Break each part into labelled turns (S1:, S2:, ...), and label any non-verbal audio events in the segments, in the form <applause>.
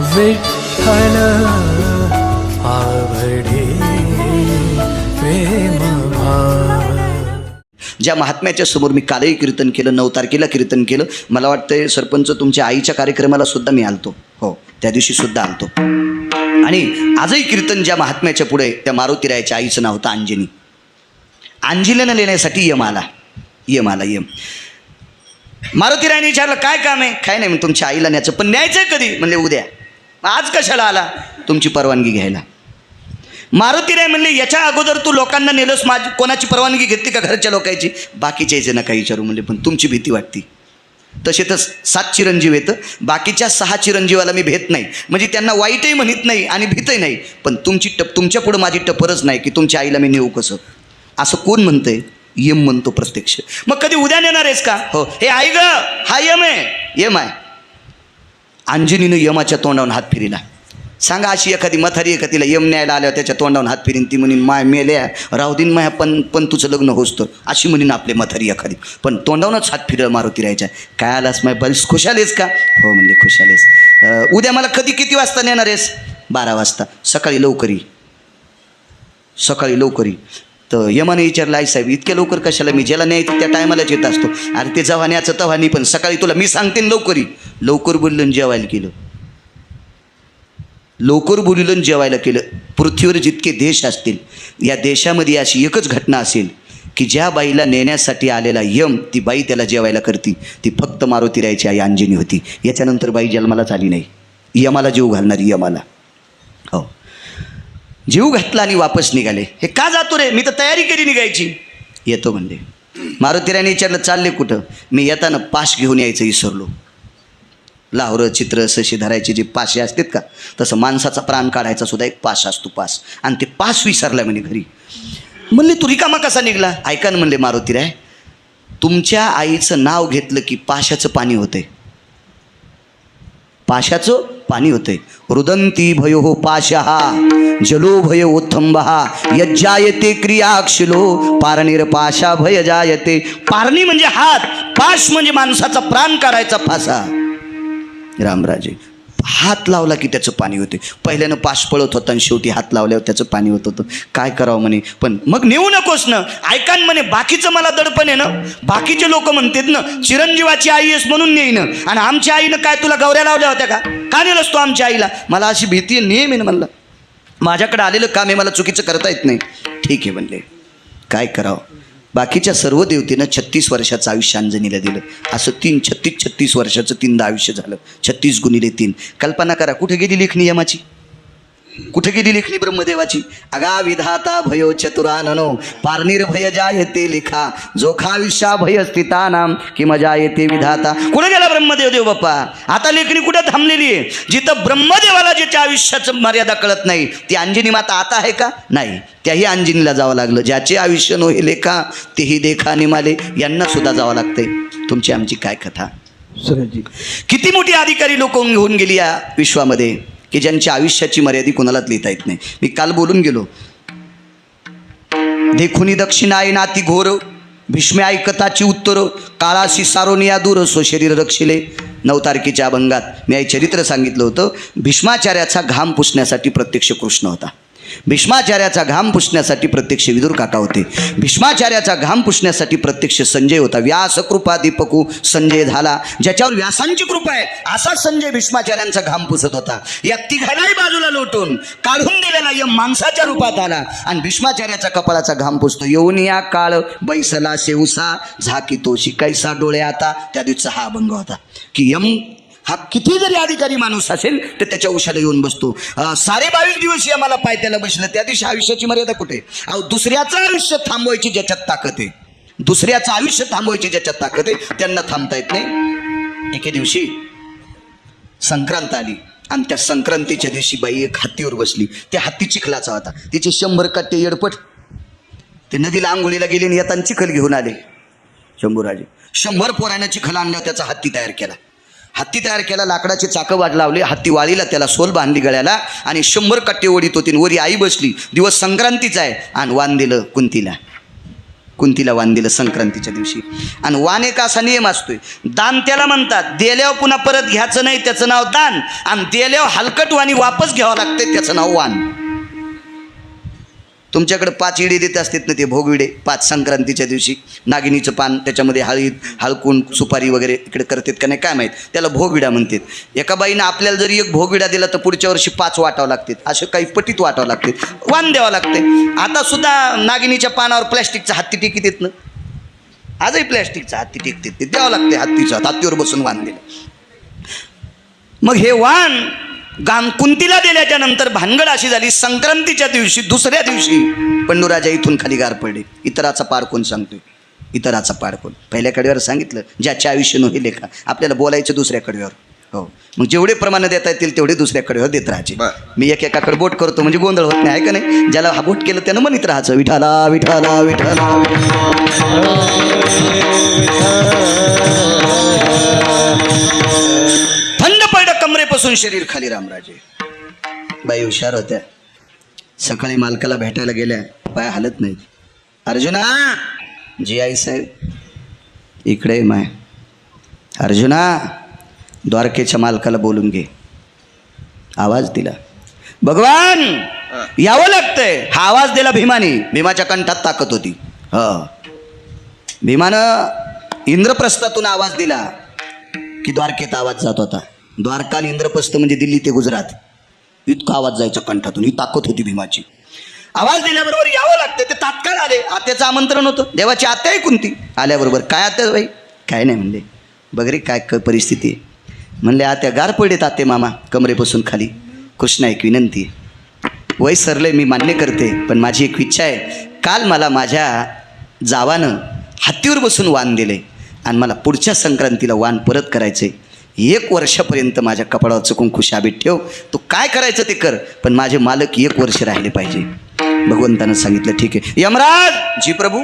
S1: विठ्ठल आवडे प्रेम
S2: ज्या महात्म्याच्या समोर मी कालही कीर्तन केलं नऊ तारखेला कीर्तन केलं मला वाटतंय सरपंच तुमच्या आईच्या कार्यक्रमाला सुद्धा मी आलतो. हो त्या दिवशी सुद्धा आलतो. आणि आजही कीर्तन ज्या महात्म्याच्या पुढे त्या मारुतीरायाच्या आईचं नाव होतं अंजनी. अंजिलेनं लिहिण्यासाठी यम आला. यम आला यम. मारुतीरायाने विचारलं काय काम आहे? काय नाही मग तुमच्या आईला न्यायचं पण न्यायचं कधी? म्हणले उद्या. आज कशाला आला? तुमची परवानगी घ्यायला. मारुती राय म्हणले याच्या अगोदर तू लोकांना नेलोस माझी कोणाची परवानगी घेतली का घरच्या लोकांची? बाकीच्या याचे नका विचारू म्हणले पण तुमची भीती वाटती. तसे तर सात चिरंजीव येतं बाकीच्या सहा चिरंजीवाला मी भेट नाही. म्हणजे त्यांना वाईटही म्हणत नाही आणि भीतही नाही. पण तुमची टप तुमच्या पुढं माझी टपरच नाही की तुमच्या आईला मी नेऊ कसं? असं कोण म्हणतंय? यम म्हणतो प्रत्यक्ष. मग कधी उद्या नेणार आहेस का? हो. हे आई ग हा यम आहे. यम आहे. अंजनीनं यमाच्या तोंडावून हात फिरिला सांगा अशी एखादी मथारी एका तिला यम न्यायला आल्यावर त्याच्या तोंडावून हात फिरीन? ती म्हणून माय मेल्या राहू दिन माया पण पण तुझं लग्न होसतं अशी म्हणून आपले मथारी एखादी. पण तोंडावूनच हात फिरलं मारुती राहायच्या काय आलास माय बरीच खुश आलेस का? हो म्हणले खुशालेस उद्या मला कधी किती वाजता नेणार आहेस? बारा वाजता. सकाळी लवकरी सकाळी लवकरी तर यमाने विचारलं आई साहेब इतक्या लवकर कशाला मी ज्याला न्यायचं त्या टायमालाच येत असतो. अरे ते जेव्हा न्यायचं पण सकाळी तुला मी सांगते लवकरी. लवकर बोललं जेवायला केलं लवकर बोलिलं जेवायला केलं पृथ्वीवर जितके देश असतील या देशामध्ये अशी एकच घटना असेल की ज्या बाईला नेण्यासाठी आलेला यम ती बाई त्याला जेवायला करती. ती फक्त मारुती राहायची आई अंजनी होती. याच्यानंतर बाई जन्मालाच आली नाही. यमाला जीव घालणारी यमाला. हो. जीव घातला आणि वापस निघाले. हे का जातो रे? मी तर तयारी केली निघायची. येतो म्हणले. मारुतीराने विचारलं चालले कुठं? मी येताना पाश घेऊन यायचं विसरलो लावरं चित्र सशी धरायची जी पाशे असतात का तसं माणसाचा प्राण काढायचा सुद्धा एक पाश असतो पास. आणि ते पास विसरला म्हणे घरी. म्हणले तू रिकामा कसा निघला? ऐका ना म्हणले मारुतीराय तुमच्या आईचं नाव घेतलं की पाशाचं पाणी होतंय. पाशाचं? पाणी होतंय. रुदंती भयो हो पाशहा जलो भय उत्थंबहा यज्जायते क्रियाक्षिलो पारणीर पाशा भय जायते पारणी म्हणजे हात पाश म्हणजे माणसाचा प्राण करायचा फासा. रामराजे हात लावला की त्याचं पाणी होते. पहिल्यानं पाश पळत होता आणि शेवटी हात लावल्यावर त्याचं पाणी होत होतं. काय करावं म्हणे? पण मग नेऊ नकोस ना. ऐकान म्हणे बाकीचं मला दडपण आहे ना. बाकीचे लोक म्हणतात ना चिरंजीवाची आई आहेस म्हणून नेईन. आणि आमच्या आईनं काय तुला गवऱ्या लावल्या होत्या का? का नेलंस तू आमच्या आईला? मला अशी भीती आहे नेहमी ना म्हणलं. माझ्याकडे आलेलं काम आहे मला चुकीचं करता येत नाही. ठीक आहे म्हणले. काय करावं? बाकीच्या सर्व देवतेनं छत्तीस वर्षाचं आयुष्य अंजनीला दिलं. असं तीन छत्तीस छत्तीस वर्षाचं तीनदा आयुष्य झालं. छत्तीस गुणिले तीन. कल्पना करा कुठे गेली लेखणी यमाची? कुठे गेली लेखणी ब्रह्मदेवाची? अगा विधाता भयो चतुराननो पारनीर भय जायते लिखा जोखा विषा भय स्थिता नाम कि मजा येते विधाता. कुठे गेला ब्रह्मदेव देव बाप्पा? आता लेखणी कुठे थांबलेली आहे? जिथं ब्रह्मदेवाला ज्याच्या आयुष्याचं मर्यादा कळत नाही ती अंजनी माता आता आहे का? नाही. त्याही अंजनीला जावं लागलं. ज्याचे आयुष्य नो हे लेखा तेही देखा निमाले. यांना सुद्धा जावं लागतंय. तुमची आमची काय कथा? किती मोठी अधिकारी लोक होऊन गेली या विश्वामध्ये? की ज्यांच्या आयुष्याची मर्यादी कुणालाच लिहिता येत नाही. मी काल बोलून गेलो. देखुनी दक्षिणाय नाती घोर भीष्मे ऐकताची उत्तर काळाशी सारोनिया दूर सो शरीर रक्षिले. नऊ तारखेच्या अभंगात मी आई चरित्र सांगितलं होतं. भीष्माचार्याचा घाम पुसण्यासाठी प्रत्यक्ष कृष्ण होता. भीष्माचार्याचा घाम पुसण्यासाठी प्रत्यक्ष विदुर काका होते. भीष्माचार्याचा घाम पुसण्यासाठी प्रत्यक्ष संजय होता. व्यास कृपा दीपकू संजय झाला. ज्याच्यावर व्यासांची कृपा आहे असा संजय भीष्माचार्यांचा घाम पुसत होता. या तिघांनाही बाजूला लोटून काढून दिलेला यम माणसाच्या रूपात आला. आणि भीष्माचार्याचा कपाळाचा घाम पुसतो. येऊन या काळ बैसला शेवसा झाकी तो शिकायसा डोळे आता. त्या दिवसा हा अभंग होता की यम हा किती जरी अधिकारी माणूस असेल तर त्याच्या उशाला येऊन बसतो. सारे साडे बावीस दिवस आम्हाला मला पायथ्याला बसलं. त्या दिवशी आयुष्याची मर्यादा कुठे? अहो दुसऱ्याचं आयुष्य थांबवायची ज्याच्यात ताकद आहे. दुसऱ्याचं आयुष्य थांबवायची ज्याच्यात ताकद आहे त्यांना थांबता येत नाही. एके दिवशी संक्रांत आली. आणि त्या संक्रांतीच्या दिवशी बाई एक हत्तीवर बसली. त्या हत्ती चिखलाचा होता. तिचे शंभर कट्टे येडपट. ते नदीला आंघोळीला गेले आणि येताना चिखल घेऊन आले. शंभूराजे. शंभर पोरानं चिखल आणल्या त्याचा हत्ती तयार केला. हत्ती तयार केला लाकडाची चाकं वाट लावली हत्ती वाळीला त्याला सोल बांधली गळ्याला आणि शंभर कट्टे ओढीत होती वरी आई बसली. दिवस संक्रांतीचा आहे. आणि वान दिलं कुंतीला. कुंतीला वान दिलं संक्रांतीच्या दिवशी. आणि वाण एक असा नियम असतोय. दान त्याला म्हणतात. देल्यावर पुन्हा परत घ्यायचं नाही त्याचं नाव दान. आणि देल्यावर हलकट वाणी वापस घ्यावं लागते त्याचं नाव वान. तुमच्याकडे पाच इडे देत असतात ना ते भोगविडे पाच संक्रांतीच्या दिवशी. नागिनीचं पान त्याच्यामध्ये हळीद हळकून सुपारी वगैरे इकडे करतात का नाही काय माहीत. त्याला भोगविडा म्हणतात. एका बाईनं आपल्याला जरी एक भोगविडा दिला तर पुढच्या वर्षी पाच वाटावं लागतात. असे काही पटीत वाटावं लागते वाण द्यावं लागते आता सुद्धा नागिनीच्या पानावर प्लॅस्टिकचा हत्ती टिकीत येत ना? आजही प्लॅस्टिकचा हत्ती टिकते ते द्यावं लागते हत्तीचं. हत्तीवर बसून वाण दिलं. मग हे वाण गाम कुंतीला दिल्याच्या नंतर भानगड अशी झाली संक्रांतीच्या दिवशी दुसऱ्या दिवशी पंडूराजा इथून खाली गार पडले. इतराचा पार कोण सांगतोय? इतराचा पार कोण? पहिल्या कडव्यावर सांगितलं ज्याचे आयुष्य नव्हे लेखा आपल्याला बोलायचं दुसऱ्या कडव्यावर हो. मग जेवढे प्रमाण देता येतील तेवढे दुसऱ्या कडव्यावर देत राहायचे. मी एक एकाकडे बोट करतो म्हणजे गोंधळ होत नाही आहे का नाही? ज्याला हा बोट केलं त्यानं म्हणत राहायचं विठाला विठाला विठाला कमरेपासून शरीर खाली रामराजे. बाई हुशार होत्या. सकाळी मालकाला भेटायला गेल्या. पाय हलत नाही अर्जुना! जी आई साहेब इकडे माय. अर्जुना द्वारकेच्या मालकाला बोलून घे. आवाज दिला. भगवान! यावं लागतंय. हा आवाज दिला भीमाने. भीमाच्या कंठात ताकद होती. ह. भीमानं इंद्रप्रस्थातून आवाज दिला की द्वारकेत आवाज जात होता. द्वारका आणि इंद्रप्रस्थ म्हणजे दिल्ली ते गुजरात. इतका आवाज जायचा कंठातून ही ताकद होती भीमाची. आवाज दिल्याबरोबर यावं लागतं ते तात्काळ आले. आत्याचं आमंत्रण होतं देवाची आत्या आहे कोणती आल्याबरोबर काय आत्या बाई? काय नाही म्हणले. बघ रे काय क परिस्थिती आहे. म्हणले आत्या गार पडलेत आते मामा कमरेपासून खाली. कृष्णा एक विनंती आहे. वय सरले मी मान्य करते पण माझी एक इच्छा आहे. काल मला माझ्या जावानं हत्तीवर बसून वाण दिले आणि मला पुढच्या संक्रांतीला वाण परत करायचे एक वर्षापर्यंत माझ्या कपाळावर चुकून खुशाबीत ठेव. तू काय करायचं ते कर पण माझे मालक एक वर्ष राहिले पाहिजे. भगवंतानं सांगितलं ठीक आहे. यमराज! जी प्रभू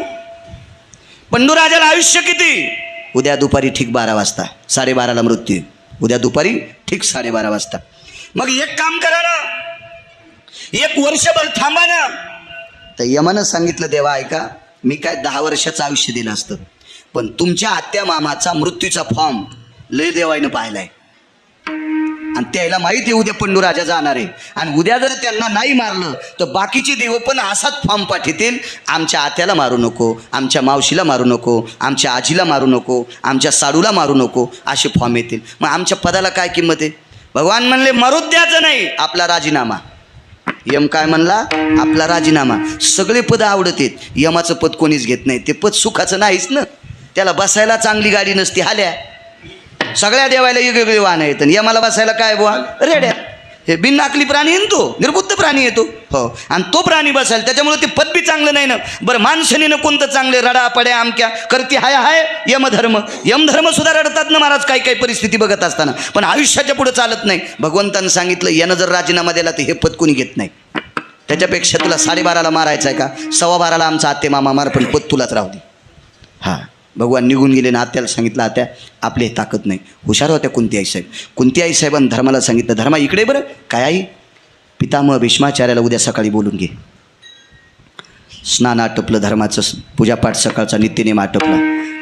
S2: पंडूराजाला आयुष्य किती? उद्या दुपारी ठीक बारा वाजता साडेबाराला मृत्यू उद्या दुपारी ठीक साडेबारा वाजता. मग एक काम करा ना. एक वर्षभर थांबा ना. तर यमानं सांगितलं देवा ऐका मी काय दहा वर्षाचं आयुष्य दिलं असतं पण तुमच्या आत्या मामाचा मृत्यूचा फॉर्म लय देवाईनं पाहिलाय. आणि त्याला माहिती आहे उद्या पंडू राजा जाणार आहे. आणि उद्या जर त्यांना नाही मारलं तर बाकीचे देव पण असाच फॉर्म पाठवतील आमच्या आत्याला मारू नको आमच्या मावशीला मारू नको आमच्या आजीला मारू नको आमच्या साडूला मारू नको असे फॉर्म येतील. मग आमच्या पदाला काय किंमत आहे? भगवान म्हणले मरूच द्यायचं नाही आपला राजीनामा. यम काय म्हणला? आपला राजीनामा. सगळे पद आवडत आहेत. यमाचं पद कोणीच घेत नाही. ते पद सुखाचं नाहीच ना. त्याला बसायला चांगली गाडी नसती हाल्या. सगळ्या देवायला वेगवेगळे वाहन आहेत. आणि यमाला बसायला काय बुवा? रेड्या हे बिननाकली प्राणी आहे तो? निर्बुद्ध प्राणी येतो हो. आणि तो प्राणी बसायला त्याच्यामुळे ते पद बी चांगलं नाही ना. बरं माणसनीनं कोणतं चांगले रडा पड्या आमक्या करती हाय हाय यमधर्म. यमधर्म सुद्धा रडतात ना महाराज काही काही परिस्थिती बघत असताना. पण आयुष्याच्या पुढे चालत नाही. भगवंतानं सांगितलं यानं जर राजीनामा दिला तर हे पद कोणी घेत नाही. त्याच्यापेक्षा तुला साडेबाराला मारायचं आहे का? सव्वा बाराला आमचा आत्ते मामा मार पण पद तुलाच राहू दे. हां. भगवान निघून गेले ना आत्याला सांगितलं आत्या आपली ताकद नाही. हुशार होत्या कुंती आई साहेब. कुंती आई साहेबांनी धर्माला सांगितलं धर्मा इकडे बरं. काय आई? पितामह भीष्माचार्याला उद्या सकाळी बोलून घे. स्नान आटोपलं धर्माचं पूजापाठ सकाळचा नित्यनेम आटोपला.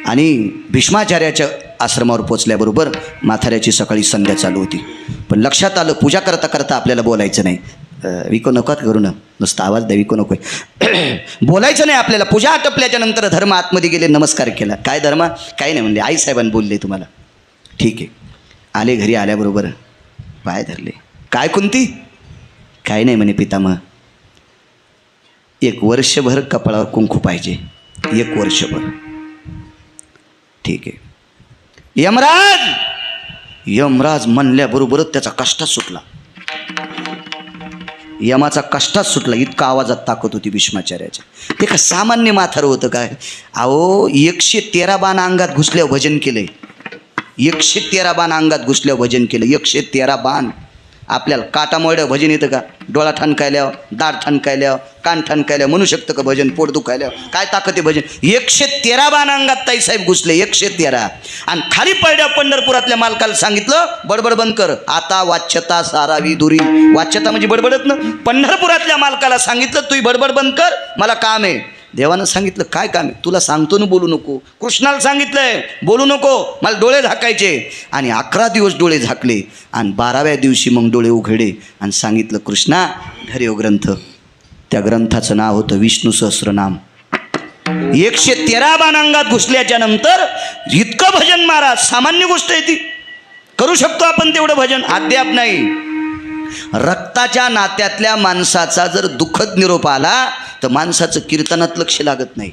S2: आणि भीष्माचार्याच्या आश्रमावर पोचल्याबरोबर माथाऱ्याची सकाळी संध्या चालू होती. पण लक्षात आलं पूजा करता करता आपल्याला बोलायचं नाही. विको नकोत करू ना. नुसता आवाज द्या को नको <clears throat> बोलायचं नाही आपल्याला. पूजा आटपल्याच्या नंतर धर्म आतमध्ये गेले नमस्कार केला. काय धर्मा? काय नाही म्हणले. आईसाहेबांनी बोलले तुम्हाला. ठीक आहे. आले घरी आल्याबरोबर पाय धरले. काय कोणती काय नाही म्हणे पितामह. एक वर्षभर कपाळावर कुंकू पाहिजे. एक वर्षभर. ठीक आहे. यमराज! यमराज म्हणल्याबरोबरच त्याचा कष्टात सुटला. यमाचा कष्टात सुटला इतका आवाजात ताकद होती भीष्माचार्याच्या ते का सामान्य माथार होतं काय? अहो एकशे तेरा बाण अंगात घुसल्यावर भजन केलंय. एकशे तेरा बाण अंगात घुसल्यावर भजन केलं एकशे तेरा बाण. आपल्याला काटामोड्या भजन येतं का? डोळा ठणकायल्यावर दाढ ठणकायल्यावर कान ठणकायल्यावर म्हणू शकतं का भजन? पोट दुखायल्यावर. काय ताकद आहे भजन? एकशे तेरा बाणांगात ताईसाहेब घुसले एकशे तेरा. आणि खाली पडल्या पंढरपुरातल्या मालकाला सांगितलं बडबड बंद कर. आता वाच्यता सारावी दुरी. वाच्यता म्हणजे बडबडत ना? पंढरपुरातल्या मालकाला सांगितलं तू बडबड बंद कर मला काम आहे. देवानं सांगितलं काय काम आहे? तुला सांगतो ना बोलू नको. कृष्णाला सांगितलंय बोलू नको मला डोळे झाकायचे. आणि अकरा दिवस डोळे झाकले आणि बाराव्या दिवशी मग डोळे उघडे आणि सांगितलं कृष्णा घरी ग्रंथ. त्या ग्रंथाचं नाव होतं विष्णू सहस्रनाम. एकशे तेरा बाणांगात घुसल्याच्या नंतर इतकं भजन मारा सामान्य गोष्ट आहे ती. करू शकतो आपण तेवढं भजन? अद्याप नाही. रक्ताच्या नात्यातल्या माणसाचा जर दुःखद निरोप आला तर माणसाचं कीर्तनात लक्ष लागत नाही.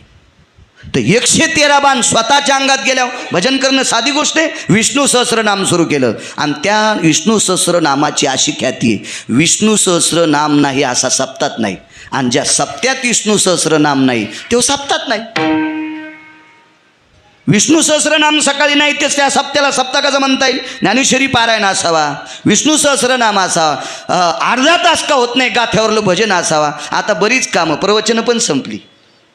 S2: तर एकशे तेरा बाण स्वतःच्या अंगात गेल्या भजन करणं साधी गोष्ट आहे. विष्णू सहस्रनाम सुरू केलं. आणि त्या विष्णू सहस्रनामाची अशी ख्याती आहे. विष्णू सहस्रनाम नाही असा सप्तात नाही. आणि ज्या सप्त्यात विष्णू सहस्रनाम नाही तो सप्तात नाही. विष्णू सहस्रनाम सकाळी नाही तेच त्या सप्त्याला सप्ताकाचं म्हणता येईल. ज्ञानेश्वरी पारायण असावा. विष्णू सहस्रनाम असावा अर्धा तास का होत नाही गाथ्यावरलं भजन असावा. आता बरीच कामं प्रवचनं पण संपली.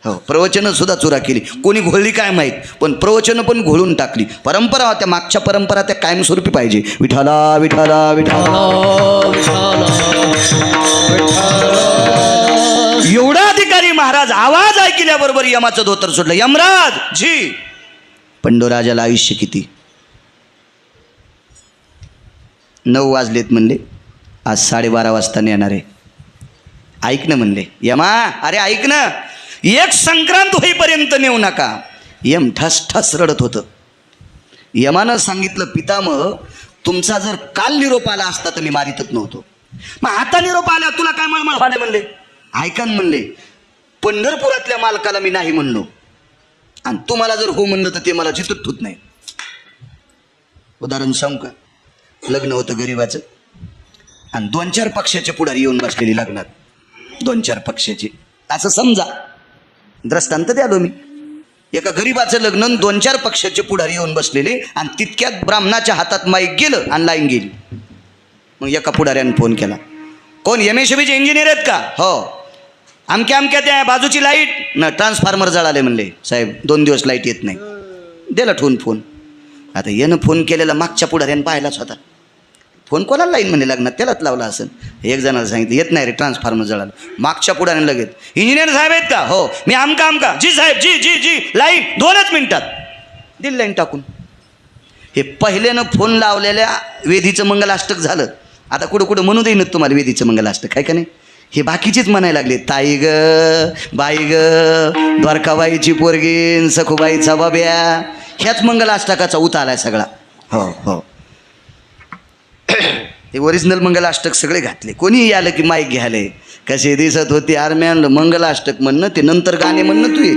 S2: हो प्रवचनं सुद्धा चुरा केली. कोणी घोळली काय माहीत? पण प्रवचनं पण घोळून टाकली. परंपरा त्या मागच्या परंपरा त्या कायमस्वरूपी पाहिजे. विठाला विठाला विठाला एवढा अधिकारी महाराज आवाज ऐकल्याबरोबर यमाचं धोतर सोडलं यमराज जी. पंडोराजाला आयुष्य किती? नऊ वाजलेत म्हणले. आज साडेबारा वाजता येणार आहे. ऐक ना म्हणले. यमा अरे ऐक ना. एक संक्रांत होईपर्यंत नेऊ नका. यम ठस ठस रडत होतं. यमानं सांगितलं पितामह तुमचा जर काल निरोप आला असता तर मी मारितच नव्हतो. मग आता निरोप आला तुला काय मळमळ म्हणले? ऐकान म्हणले पंढरपुरातल्या मालकाला मी नाही म्हणलो. आणि तुम्हाला जर हो म्हणलं तर ते मला जिथत होत नाही. उदाहरण सांगू का? लग्न होतं गरिबाचं. आणि दोन चार पक्षाचे पुढारी येऊन बसलेली लग्नात. दोन चार पक्षाचे. असं समजा. द्रस्तांत द्यालो मी. एका गरीबाचं लग्न दोन चार पक्षाचे पुढारी येऊन बसलेले आणि तितक्यात ब्राह्मणाच्या हातात माईक गेलं आणि लाईन गेली. मग एका पुढाऱ्यानं फोन केला. कोण एम एस इंजिनियर आहेत का? हो. अमक्या अमक्या त्या बाजूची लाइट. न ट्रान्सफॉर्मर जळाले म्हणले. साहेब दोन दिवस लाइट येत नाही. दिला ठेवून फोन आता येणं फोन केलेला मागच्या पुढाऱ्यानं पाहिलाच होता. फोन कोणाला लाईन म्हणे लग्नात? त्यालाच लावला असेल एक जणाला सांगितलं येत नाही रे ट्रान्सफॉर्मर जळालं. मागच्या पुढाऱ्यानं लगेच इंजिनियर साहेब आहेत का? हो. मी आमका आमका. जी साहेब जी जी जी. लाईन दोनच मिनिटात. दिली लाईन टाकून. हे पहिल्यानं फोन लावलेल्या वेदीचं मंगलाष्टक झालं. आता कुठं कुठं म्हणू देईन तुम्हाला वेदीचं मंगलाष्टक काय का नाही? हे बाकीचेच म्हणायला लागले ताई ग बाई ग द्वारकाबाईची पोरगीन सखुबाईचा बाब्या. ह्याच मंगलाष्टकाचा उत आलाय सगळा. हो हो. ते ओरिजिनल मंगलाष्टक सगळे घातले. कोणीही आलं की माईक घ्याले कसे दिसत होते आरम्यान मंगलाष्टक म्हणणं ते नंतर गाणे म्हणणं तुये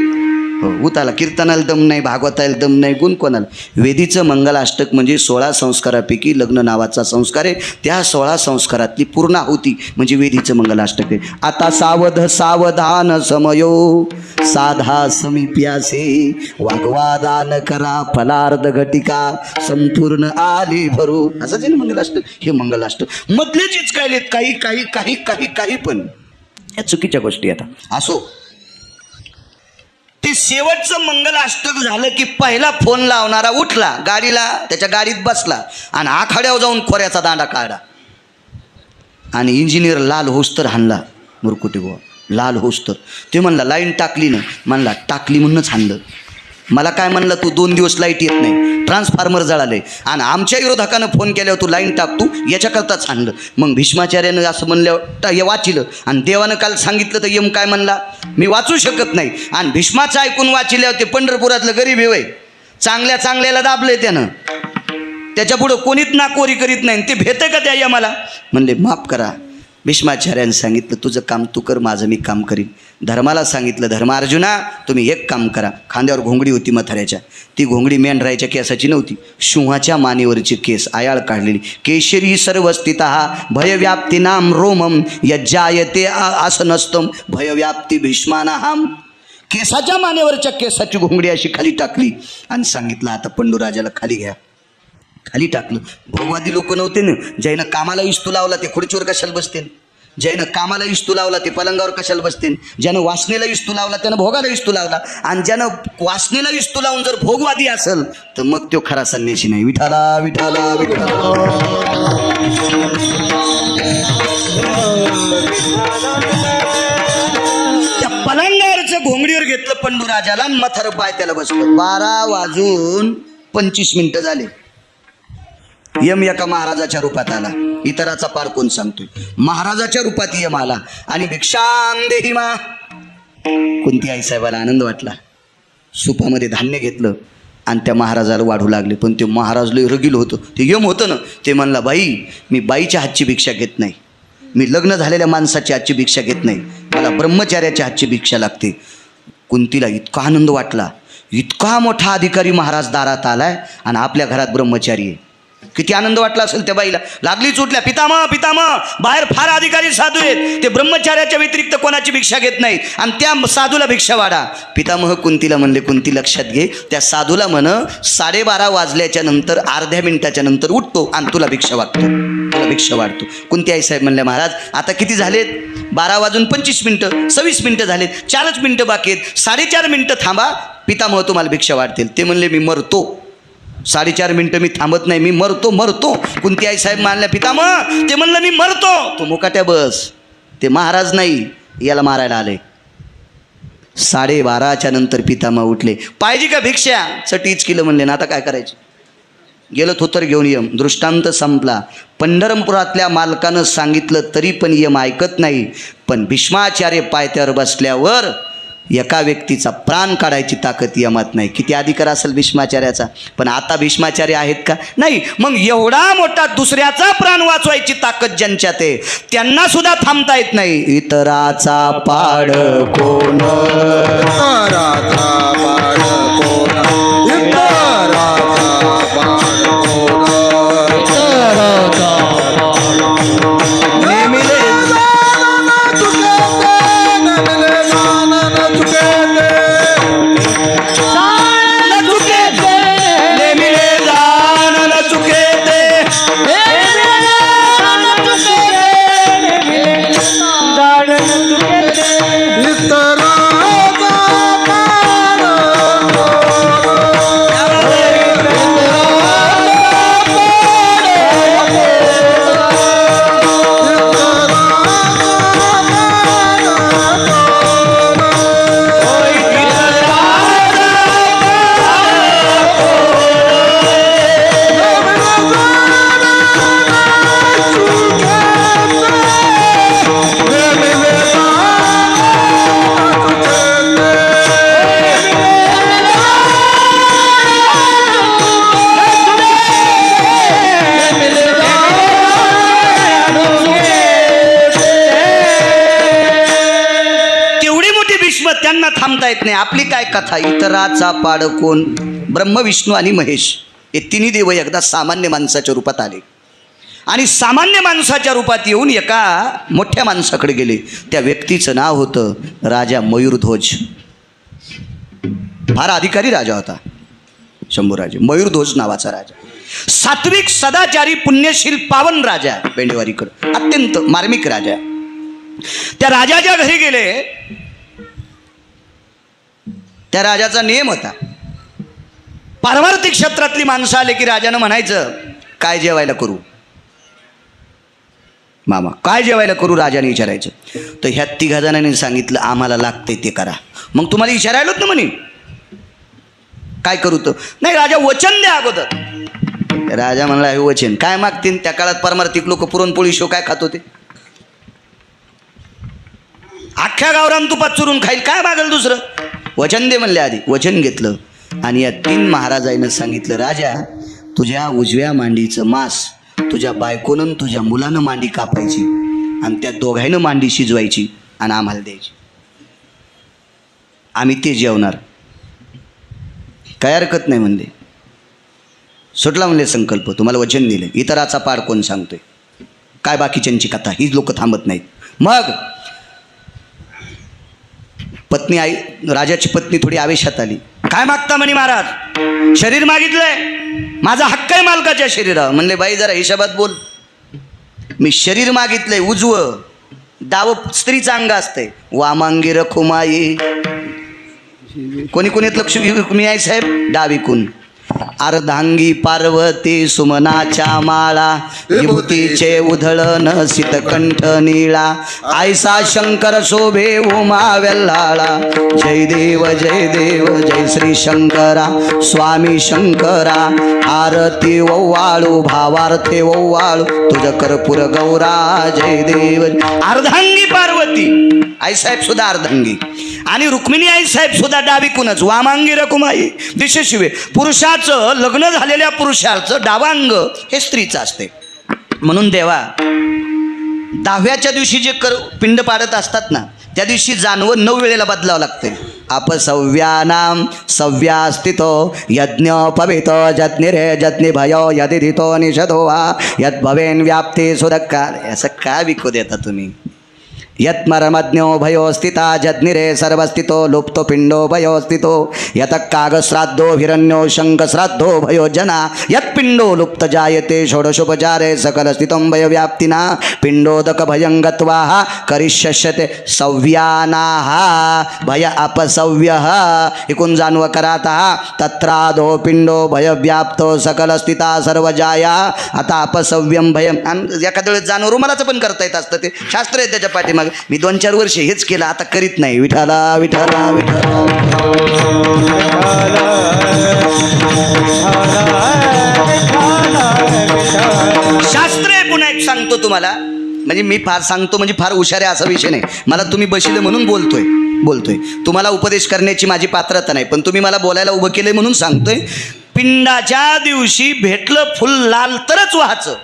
S2: हो उताला कीर्तनाला दम नाही भागवताला दम नाही गुण कोणाला? वेदीचं मंगलाष्टक म्हणजे सोळा संस्कारापैकी लग्न नावाचा संस्कार आहे. त्या सोळा संस्कारातली पूर्ण आहुती म्हणजे वेदीचं मंगलाष्टक आहे. आता सावध सावधान समयो साधा समीप्यासे वागवादान करा फलार्ध घटिका संपूर्ण आले भरू. असं जे ना मंगलाष्टक हे मंगलाष्टक. मधलेच काय काही काही काही काही काही पण. या चुकीच्या गोष्टी आता. असो. ते शेवटचं मंगलाष्टक झालं की पहिला फोन लावणारा उठला गाडीला त्याच्या गाडीत बसला आणि आखाड्यावर जाऊन खोऱ्याचा दांडा काढला. आणि इंजिनियर लाल होस्तर हाणला मुरकुटी बुवा. लाल होस्तर. ते म्हणला लाईन टाकली ना म्हणला टाकली म्हणूनच हाणलं. मला काय म्हणलं तू दोन दिवस लाइट येत नाही. ट्रान्सफॉर्मर जळाले. आणि आमच्या विरोधकानं फोन केल्यावर तू लाईन टाक तू याच्याकरताच हाणलं मग भीष्माचार्यानं असं म्हणल्यावर हे वाचिलं. आणि देवानं काल सांगितलं तर यम काय म्हणला? मी वाचू शकत नाही. आणि भीष्माचं ऐकून वाचिल्यावर ते पंढरपुरातलं गरीब आहे चांगल्या चांगल्याला दाबलंय त्यानं. त्याच्या पुढं कोणीच नाकोरी करीत नाही. ते भेटं का त्या यमाला? म्हणले माफ करा. भीष्माचार्याने सांगितलं तुझं काम तू कर माझं मी काम करीन. धर्माला सांगितलं धर्मार्जुना तुम्ही एक काम करा. खांद्यावर घोंगडी होती मथाऱ्याच्या. ती घोंगडी मेंढरायच्या केसाची नव्हती. सिंहाच्या मानेवरची केस आयाळ काढलेली. केशरी सर्वस्थित भयव्याप्ती नाम रोमम यज्जायते आसनस्तम भयव्याप्ती भीष्मानाहम. केसाच्या मानेवरच्या केसाची घोंगडी अशी खाली टाकली आणि सांगितलं आता पंडूराजाला खाली घ्या. खाली टाकलं. भोगवादी लोक नव्हते ना ज्यानं कामाला इस्तू लावला ते खुर्चीवर कशाला बसते ज्यानं कामाला इस्तू लावला ते पलंगावर कशाला बसतील? ज्यानं वासनेला इस्तू लावला त्यानं भोगाला इस्तू लावला. आणि ज्यानं वासनेला इस्तू लावून जर भोगवादी असेल तर मग तो खरा संन्याशी नाही. विठाला विठाला विठाला त्या पलंगावरचं घोंगडीवर घेतलं पंडू राजाला मथर पाय त्याला बसलं. बारा वाजून पंचवीस मिनिटं झाले. यम एका महाराजाच्या रूपात आला. इतराचा पार कोण सांगतोय? महाराजाच्या रूपात ये मला. आणि भिक्षाम देही मा. कोणती आई साहेबाला आनंद वाटला? सुपामध्ये धान्य घेतलं आणि त्या महाराजाला वाढू लागले. पण ते महाराज लय रगील होतं. ते यम होतं ना. ते म्हणला बाई मी बाईच्या हातची भिक्षा घेत नाही. मी लग्न झालेल्या माणसाची हातची भिक्षा घेत नाही. मला ब्रह्मचार्याच्या हातची भिक्षा लागते. कुंतीला इतका आनंद वाटला. इतका मोठा अधिकारी महाराज दारात आलाय आणि आपल्या घरात ब्रह्मचारी आहे. किती आनंद वाटला असेल त्या बाईला. लागली चुटल्या पितामह पितामह बाहेर फार अधिकारी साधू आहेत. ते ब्रह्मचार्याच्या व्यतिरिक्त कोणाची भिक्षा घेत नाही आणि त्या साधूला भिक्षा वाढा. पितामह कुंतीला म्हणले कुंती लक्षात घे. त्या साधूला म्हण साडेबारा वाजल्याच्या नंतर अर्ध्या मिनिटाच्या नंतर उठतो आणि तुला भिक्षा वागतो तुला भिक्षा वाढतो. कुंती आई साहेब म्हणले महाराज आता किती झालेत? बारा वाजून पंचवीस मिनटं सव्वीस मिनटं झालेत. चारच मिनटं बाकी आहेत. साडेचार मिनटं थांबा. पितामह तुम्हाला भिक्षा वाढतील. ते म्हणले मी मरतो. साडेचार मिनटं मी थांबत नाही. मी मरतो मरतो. कुंती आई साहेब मानल्या पितामह ते म्हणलं मी मरतो. तो मुकाट्या बस. ते महाराज नाही. याला मारायला आले. साडेबाराच्या नंतर पितामह उठले. पाहिजे का भिक्षा? चटीच केलं म्हणले ना आता काय करायचे? गेलं थोतर घेऊन यम. दृष्टांत संपला. पंढरपुरातल्या मालकानं सांगितलं तरी पण यम ऐकत नाही. पण भीष्माचार्य पायथ्यावर बसल्यावर एका व्यक्तीचा प्राण काढायची ताकद यमात नाही. किती अधिकार असेल भीष्माचार्याचा? पण आता भीष्माचार्य आहेत का? नाही. मग एवढा मोठा दुसऱ्याचा प्राण वाचवायची ताकद ज्यांच्यात आहे त्यांना सुद्धा थांबता येत नाही. इतराचा पाड कोण? कथा इतराचा पाड कोण? ब्रह्म विष्णू आणि महेश. हे तिन्ही देव एकदा सामान्य माणसाच्या रूपात आले. आणि सामान्य माणसाच्या रूपात येऊन एका मोठ्या माणसाकडे गेले. त्या व्यक्तीचं नाव होतं राजा मयूरध्वज. फार अधिकारी राजा होता. शंभूराजे मयूरध्वज नावाचा राजा. सात्विक सदाचारी पुण्यशील पावन राजा बेंडेवारीकडं अत्यंत मार्मिक राजा. त्या राजाच्या घरी गेले. त्या राजाचा नियम होता. पारमार्थिक क्षेत्रातली माणसं आले की राजानं म्हणायचं काय जेवायला करू? मामा काय जेवायला करू? राजाने विचारायचं. तर ह्या तिघा जणांनी सांगितलं आम्हाला लागतंय ते करा. मग तुम्हाला विचारायलोच ना म्हणे. काय करू तर? नाही राजा वचन द्या अगोदर. राजा म्हणला हे वचन काय मागतील? त्या काळात पारमार्थिक लोक पुरणपोळी शो काय खात होते? अख्ख्या गावरान तुपात चुरून खाईल काय मागेल दुसरं? वचन दे म्हणले आधी. वचन घेतलं. आणि या तीन महाराजाईनं सांगितलं राजा तुझ्या उजव्या मांडीचं मांस तुझ्या बायकोनं तुझ्या मुलानं मांडी कापायची आणि त्या दोघांनं मांडी शिजवायची आणि आम्हाला द्यायची. आम्ही ते जेवणार. काय हरकत नाही म्हणले. सुटला म्हणले संकल्प. तुम्हाला वचन दिले इतराचा पाड कोण सांगतोय? काय बाकीच्यांची कथा? हीच लोक थांबत नाहीत. मग पत्नी आई राजाची पत्नी थोडी आवेशात आली. काय मागता म्हणे महाराज? शरीर मागितलंय. माझा हक्क आहे मालकाच्या शरीरावर. म्हणले बाई जरा हिशोबात बोल. मी शरीर मागितलंय उजवं. डाव स्त्रीचं अंग असते वामांगी रखुमाई कोणी कोणी लक्ष घेऊ मी आई साहेब डावीकून अर्धांगी पार्वती सुमनाच्या माळा विभूतीचे उधळण शीतकंठ निळा आयसा शंकर शोभे उमा वेल्हाळा. जय देव जय देव जय श्री शंकरा स्वामी शंकरा. आरती ओवाळू भावार्थे ओवाळू तुझ कर्पूर गौरा जय देव. अर्धांगी पार्वती. आईसाहेब सुद्धा अर्धांगी. आणि रुक्मिणी आईसाहेब सुद्धा डावीकूनच. वामांगी रकुमाई दिशेशिवे पुरुषाचं लग्न झालेल्या पुरुषाचं डावांग हे स्त्रीचं असते. म्हणून देवा दहाव्याच्या दिवशी जे कर पिंड पाडत असतात ना त्या दिवशी जानवं नऊ वेळेला बदलावं लागते. अपसव्यानाम सव्या स्थितो यज्ञ पवितो जज्ञी रे जज्ञी भयो यदितो निषधो वा. यद्भवेन व्याप्ती सुरक्का असं का विकू देता तुम्ही? यत्मरमज्ञो भयो स्थिता जज्ञिरे सर्वस्थितो लुप्तो पिंडो भयो स्थितो यत कागश्राद्धो हिरण्यो शङ्खश्राद्धो भयो जना यत्पिण्डो लुप्त जायते षोडशोपचारे सकलस्थितं भयव्याप्तिना। पिण्डोदक भयं गत्वा करिष्यते सव्यानाः। भय अपसव्यः। इकून जाणव कराता तत्रादो पिंडो भयव्याप्तो सकलस्थिता सर्वजाया। आता अपसव्यम भयम। एखाद्या वेळेस जाणव रुमालाचं पण करता येत असतं ते शास्त्र आहे त्याच्या पाठीमागे मी दोन चार वर्ष हेच केलं आता करीत नाही. विठाला विठाला विठाला शास्त्र आहे पुन्हा एक सांगतो तुम्हाला. म्हणजे मी फार सांगतो म्हणजे फार हुशार आहे असा विषय नाही. मला तुम्ही बशिले म्हणून बोलतोय बोलतोय. तुम्हाला उपदेश करण्याची माझी पात्रता नाही पण तुम्ही मला बोलायला उभं केलंय म्हणून सांगतोय. पिंडाच्या दिवशी भेटलं फुल लाल तरच व्हायचं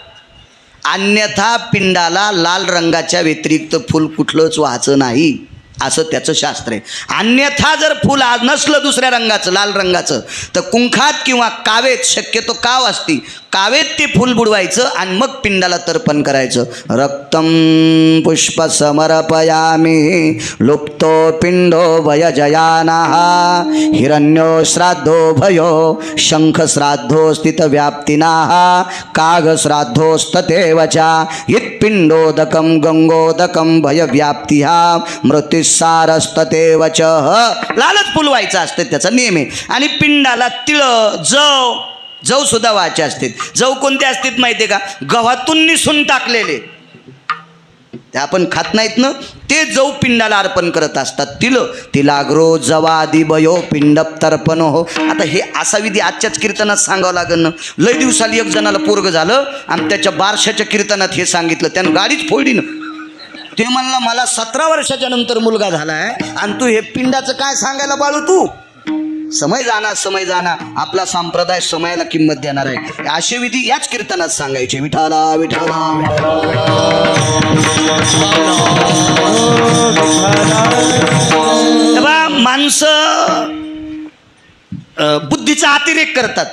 S2: अन्यथा पिंडाला लाल रंगाच्या व्यतिरिक्त फूल कुठलंच व्हायचं नाही असं त्याचं शास्त्र आहे. अन्यथा जर फुल आज नसलं दुसऱ्या रंगाचं लाल रंगाचं तर कुंखात किंवा कावेत शक्यतो काव असती. कावेत ते फुल बुडवायचं आणि मग पिंडाला तर्पण करायचं. रक्तम पुष्प समर्पयामी लुप्तो पिंडो भय जयानाहा हिरण्यो श्राद्धो भयो शंख श्राद्धो स्थित व्याप्तिनाः काग श्राद्धोस्ततेव च यत्पिंडोदकं गंगोदकं भय व्याप्ती हा च। लालच फुलवायचं असते त्याचा नियम आहे आणि पिंडाला तिळ जव जव सुद्धा व्हायचे असते जव कोणते असतात माहिती आहे का? गव्हातून निसून टाकलेले. ते आपण खात नाहीत ना? ते जव पिंडाला अर्पण करत असतात. तिल तिलाग्रो जवादी बयो पिंड तर्पण हो. आता हे असा विधी आजच्याच कीर्तनात सांगावं लागेल ना? लय दिवसाला एक जणाला पोरग झालं आणि त्याच्या बारशाच्या कीर्तनात हे सांगितलं. त्यानं गाडीच फोडली ना. ते म्हणला मला सतरा वर्षाच्या नंतर मुलगा झाला आहे आणि तू हे पिंडाचं काय सांगायला बाळू तू? समय जाणार समय जाणार आपला संप्रदाय समयाला किंमत देणार आहे. असे विधी याच कीर्तनात सांगायचे. विठाला विठाला माणसं बुद्धीचा अतिरेक करतात.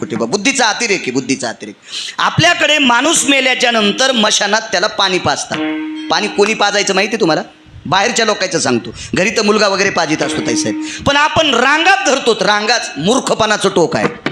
S2: कुठे बा बुद्धीचा अतिरेक आहे बुद्धीचा अतिरेक. आपल्याकडे माणूस मेल्याच्या नंतर मशानात त्याला पाणी पाजतात. पाणी कोणी पाजायचं माहिती आहे तुम्हाला? बाहेरच्या लोकांचं सांगतो. घरी तर मुलगा वगैरे पाजित असतो ताई साहेब. पण आपण रांगात धरतो रांगाच मूर्खपणाचं टोक आहे.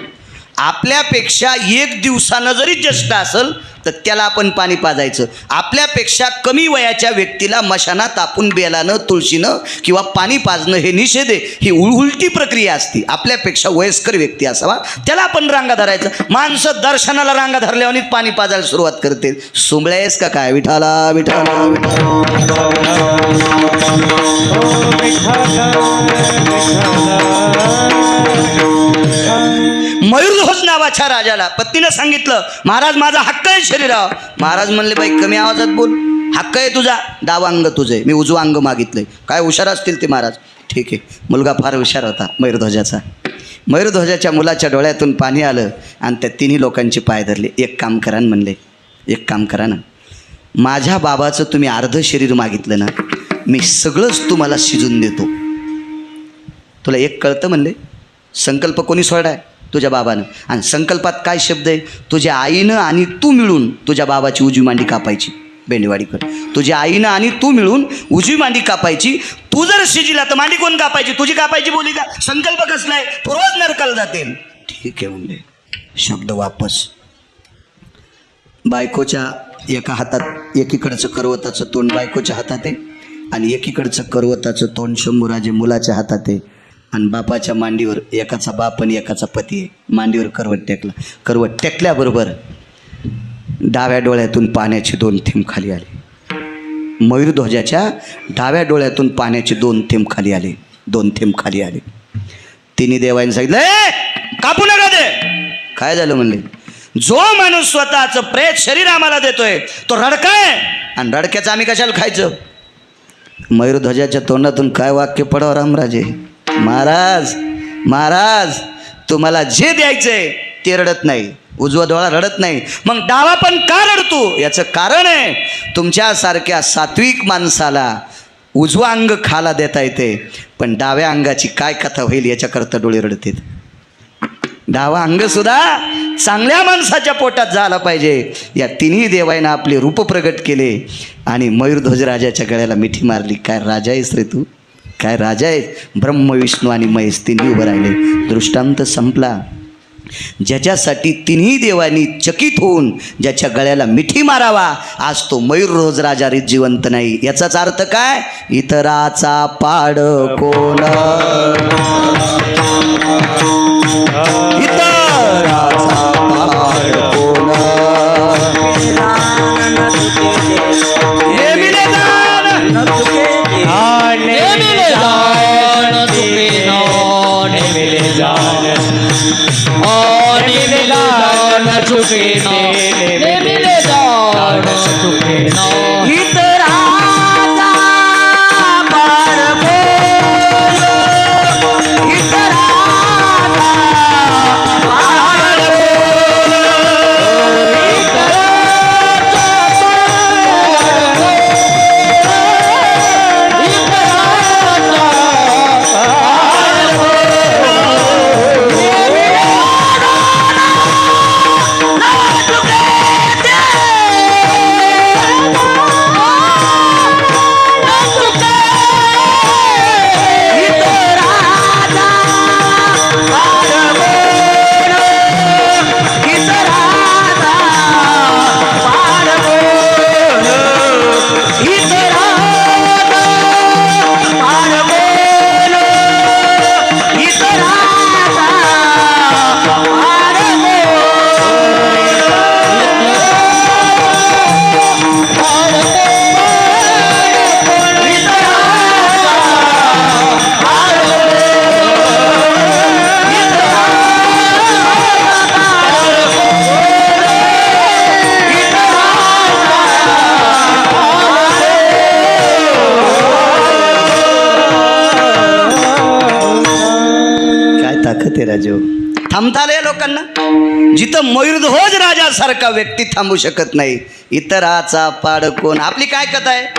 S2: आपल्यापेक्षा एक दिवसानं जरी ज्येष्ठ असेल तर त्याला आपण पाणी पाजायचं. आपल्यापेक्षा कमी वयाच्या व्यक्तीला मशानात तापून बेलानं तुळशीनं किंवा पाणी पाजणं हे निषेध आहे. ही उल उलटी प्रक्रिया असते. आपल्यापेक्षा वयस्कर व्यक्ती असावा. त्याला आपण रांगा धरायचं. माणसं दर्शनाला रांगा धरल्यावर पाणी पाजायला सुरुवात करते सुंबळ्यास का काय? विठाला विठाला विठाला मयूरध्वज नावाच्या राजाला पत्नीनं सांगितलं महाराज माझा हक्क आहे शरीरावर. महाराज म्हणले बाई कमी आवाजात बोल. हक्क आहे तुझा डावा अंग तुझे. मी उजवा अंग मागितलंय. काय हुशार असतील ते महाराज. ठीक आहे. मुलगा फार हुशार होता मयूरध्वजाचा मयूरध्वजाच्या मुलाच्या डोळ्यातून पाणी आलं आणि त्या तिन्ही लोकांचे पाय धरले. एक काम करा म्हणले. एक काम करा ना. माझ्या बाबाचं तुम्ही अर्ध शरीर मागितलं ना मी सगळंच तुम्हाला शिजून देतो. तुला एक कळतं म्हणले. संकल्प कोणी सोडाय? तुझ्या बाबानं. आणि संकल्पात काय शब्द आहे? तुझ्या आईनं आणि तू मिळून तुझ्या बाबाची उजवी मांडी कापायची. बेंडेवाडीकर. तुझ्या आईनं आणि तू मिळून उजवी मांडी कापायची. तू जर शिजिला तर मांडी कोण कापायची? तुझी कापायची बोली का? संकल्प कसला आहे? पूर्वज नरकाला जाते ठीक आहे म्हणजे शब्द वापस. बायकोच्या एका हातात एकीकडचं करवताचं तोंड बायकोच्या हातात आहे. आणि एकीकडचं करवताचं तोंड शंभूराजे मुलाच्या हातात आहे. आणि बापाच्या मांडीवर एकाचा बाप आणि एकाचा पती आहे. मांडीवर करवट टेकला. करवट टेकल्याबरोबर डाव्या डोळ्यातून पाण्याचे दोन थेंब खाली आले. मयूरध्वजाच्या डाव्या डोळ्यातून पाण्याचे दोन थेंब खाली आले. दोन थेंब खाली आले. तिने देवाने सांगितलं कापू नका दे काय झालं म्हणले? जो माणूस स्वतःचं प्रेत शरीर आम्हाला देतोय तो रडकाय आणि रडक्याचं आम्ही कशाला खायचं? मयूरध्वजाच्या तोंडातून काय वाक्य पडावं रामराजे? महाराज महाराज तुम्हाला जे द्यायचंय ते रडत नाही. उजवा डोळा रडत नाही. मग डावा पण का रडतो? याचं कारण आहे तुमच्यासारख्या सात्विक माणसाला उजवा अंग खाला देता येते पण डाव्या अंगाची काय कथा होईल याच्याकरता डोळे रडतील. डावा अंग सुद्धा चांगल्या माणसाच्या पोटात झाला पाहिजे. या तिन्ही देवाईनं आपले रूप प्रगट केले आणि मयूरध्वज राजाच्या गळ्याला मिठी मारली. काय राजा आहेस रे तू? काय राजा आहेत? ब्रह्म विष्णू आणि महेश तिन्ही उभं राहिले. दृष्टांत संपला. ज्याच्यासाठी तिन्ही देवांनी चकित होऊन ज्याच्या गळ्याला मिठी मारावा आज तो मयूर रोज राजा रीत जिवंत नाही. याचाच अर्थ काय? इतराचा पाड कोण? इतर इतराचा राजो. थांबता आलं या लोकांना? जिथं मयूरध्वज राजासारखा व्यक्ती थांबू शकत नाही इतराचा पाड कोण? आपली काय कथा आहे?